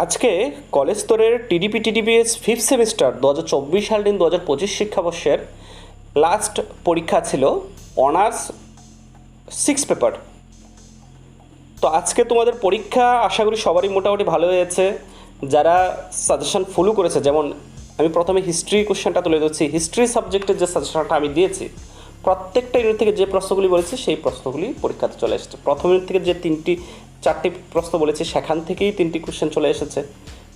আজকে কলেজ স্তরের TDP, TDPs fifth semester দু হাজার চব্বিশ সাল দিন দু হাজার পঁচিশ শিক্ষাবর্ষের লাস্ট পরীক্ষা ছিল অনার্স সিক্স পেপার তো আজকে তোমাদের পরীক্ষা আশা করি সবারই মোটামুটি ভালো হয়েছে। যারা সাজেশন ফলো করেছে, যেমন আমি প্রথমে হিস্ট্রি কোশ্চেনটা তুলে ধরছি হিস্ট্রি সাবজেক্টের যে সাজেশনটা আমি দিয়েছি, প্রত্যেকটা ইউনিট থেকে যে প্রশ্নগুলি বলেছি, সেই প্রশ্নগুলি পরীক্ষাতে চলে এসেছে। প্রথম ইউনিট থেকে যে তিনটি চারটি প্রশ্ন বলেছি, সেখান থেকেই তিনটি কোশ্চেন চলে এসেছে।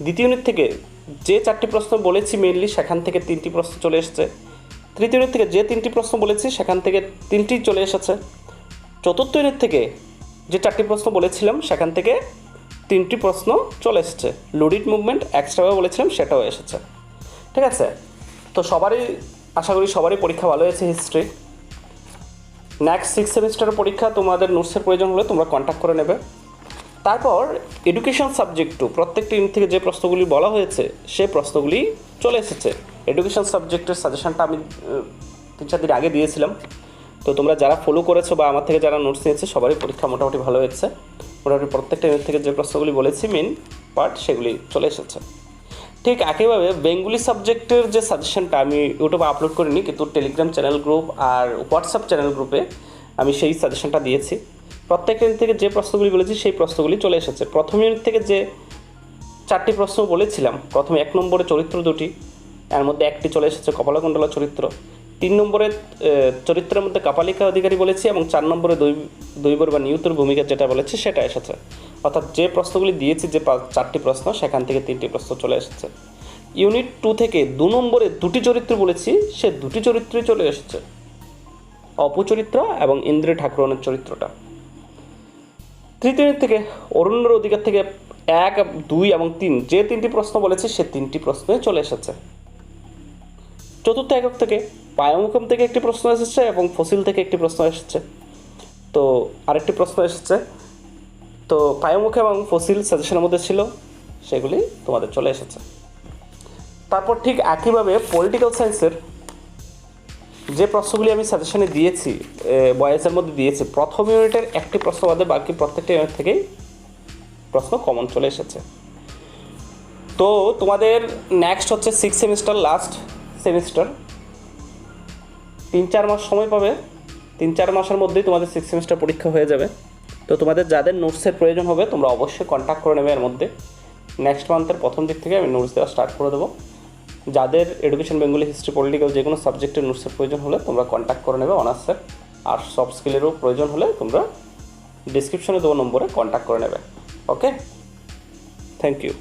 দ্বিতীয় ইউনিট থেকে যে চারটি প্রশ্ন বলেছি মেনলি সেখান থেকে তিনটি প্রশ্ন চলে এসেছে। তৃতীয় ইউনিট থেকে যে তিনটি প্রশ্ন বলেছি, সেখান থেকে তিনটি চলে এসেছে। চতুর্থ ইউনিট থেকে যে চারটি প্রশ্ন বলেছিলাম, সেখান থেকে তিনটি প্রশ্ন চলে এসেছে। লুডিট মুভমেন্ট এক্সট্রাভাবে বলেছিলাম, সেটাও এসেছে। ঠিক আছে? তো সবারই, আশা করি সবারই পরীক্ষা ভালো হয়েছে হিস্ট্রি নেক্সট সিক্স সেমিস্টারের পরীক্ষা তোমাদের নোটসের প্রয়োজন হলে তোমরা কন্ট্যাক্ট করে নেবে। তারপর এডুকেশন সাবজেক্ট টু প্রত্যেকটি ইউনিট থেকে যে প্রশ্নগুলি বলা হয়েছে, সে প্রশ্নগুলি চলে এসেছে। এডুকেশন সাবজেক্টের সাজেশনটা আমি তিন চার দিন আগে দিয়েছিলাম। তো তোমরা যারা ফলো করেছ বা আমার থেকে যারা নোটস নিয়েছে, সবারই পরীক্ষা মোটামুটি ভালো হয়েছে। মোটামুটি প্রত্যেকটা ইউনিট থেকে যে প্রশ্নগুলি বলেছি মেন পার্ট সেগুলি চলে এসেছে। ঠিক একইভাবে বেঙ্গলি সাবজেক্টের যে সাজেশনটা আমি ইউটিউবে আপলোড করিনি, কিন্তু টেলিগ্রাম চ্যানেল গ্রুপ আর হোয়াটসঅ্যাপ চ্যানেল গ্রুপে আমি সেই সাজেশনটা দিয়েছি। প্রত্যেক ইউনিট থেকে যে প্রশ্নগুলি বলেছি, সেই প্রশ্নগুলি চলে এসেছে। প্রথম ইউনিট থেকে যে চারটি প্রশ্ন বলেছিলাম, প্রথমে এক নম্বরে চরিত্র দুটি, এর মধ্যে একটি চলে এসেছে কপালকুণ্ডলা চরিত্র। তিন নম্বরে চরিত্রের মধ্যে কাপালিকা অধিকারী বলেছি এবং চার নম্বরে দৈ দৈবর বা নিয়তর ভূমিকা যেটা বলেছি, সেটা এসেছে। অর্থাৎ যে প্রশ্নগুলি দিয়েছি, যে চারটি প্রশ্ন, সেখান থেকে তিনটি প্রশ্ন চলে এসেছে। ইউনিট টু থেকে দু নম্বরে দুটি চরিত্র বলেছি, সে দুটি চরিত্রই চলে এসেছে। অপচরিত্র এবং ইন্দ্র ঠাকুরনের চরিত্রটা। তৃতীয় থেকে অরণ্যর অধিকার থেকে এক, দুই এবং তিন। যে তিনটি প্রশ্ন বলেছে, সে তিনটি প্রশ্নে চলে এসেছে। চতুর্থ একক থেকে পায়মুখম থেকে একটি প্রশ্ন এসেছে এবং ফসিল থেকে একটি প্রশ্ন এসেছে। তো আরেকটি প্রশ্ন এসেছে। তো পায়মুখ এবং ফসিল সাজেশনের মধ্যে ছিল, সেগুলি তোমাদের চলে এসেছে। তারপর ঠিক একইভাবে পলিটিক্যাল সায়েন্সের যে প্রশ্নগুলি আমি সাজেশনে দিয়েছি বয়েসের মধ্যে দিয়েছি, প্রথম ইউনিটের একটি প্রশ্ন বাদে বাকি প্রত্যেকটা ইউনিট থেকেই প্রশ্ন কমন চলে এসেছে। তো তোমাদের নেক্সট হচ্ছে সিক্স সেমিস্টার লাস্ট সেমিস্টার তিন চার মাস সময় পাবে তিন চার মাসের মধ্যেই তোমাদের সিক্স সেমিস্টার পরীক্ষা হয়ে যাবে। তো তোমাদের যাদের নোটসের প্রয়োজন হবে, তোমরা অবশ্যই কন্ট্যাক্ট করে নেবে এর মধ্যে। নেক্সট মান্থের প্রথম দিক থেকে আমি নোটস দেওয়া স্টার্ট করে দেবো। যাদের এডুকেশন বেঙ্গলি হিস্ট্রি পলিটিক্যাল যে কোনো সাবজেক্টের নোটসের প্রয়োজন হলে তোমরা কন্ট্যাক্ট করে নেবে অনার্সের আর সব স্কিলেরও প্রয়োজন হলে তোমরা ডিসক্রিপশনে দেওয়া নম্বরে কন্ট্যাক্ট করে নেবে। Okay thank you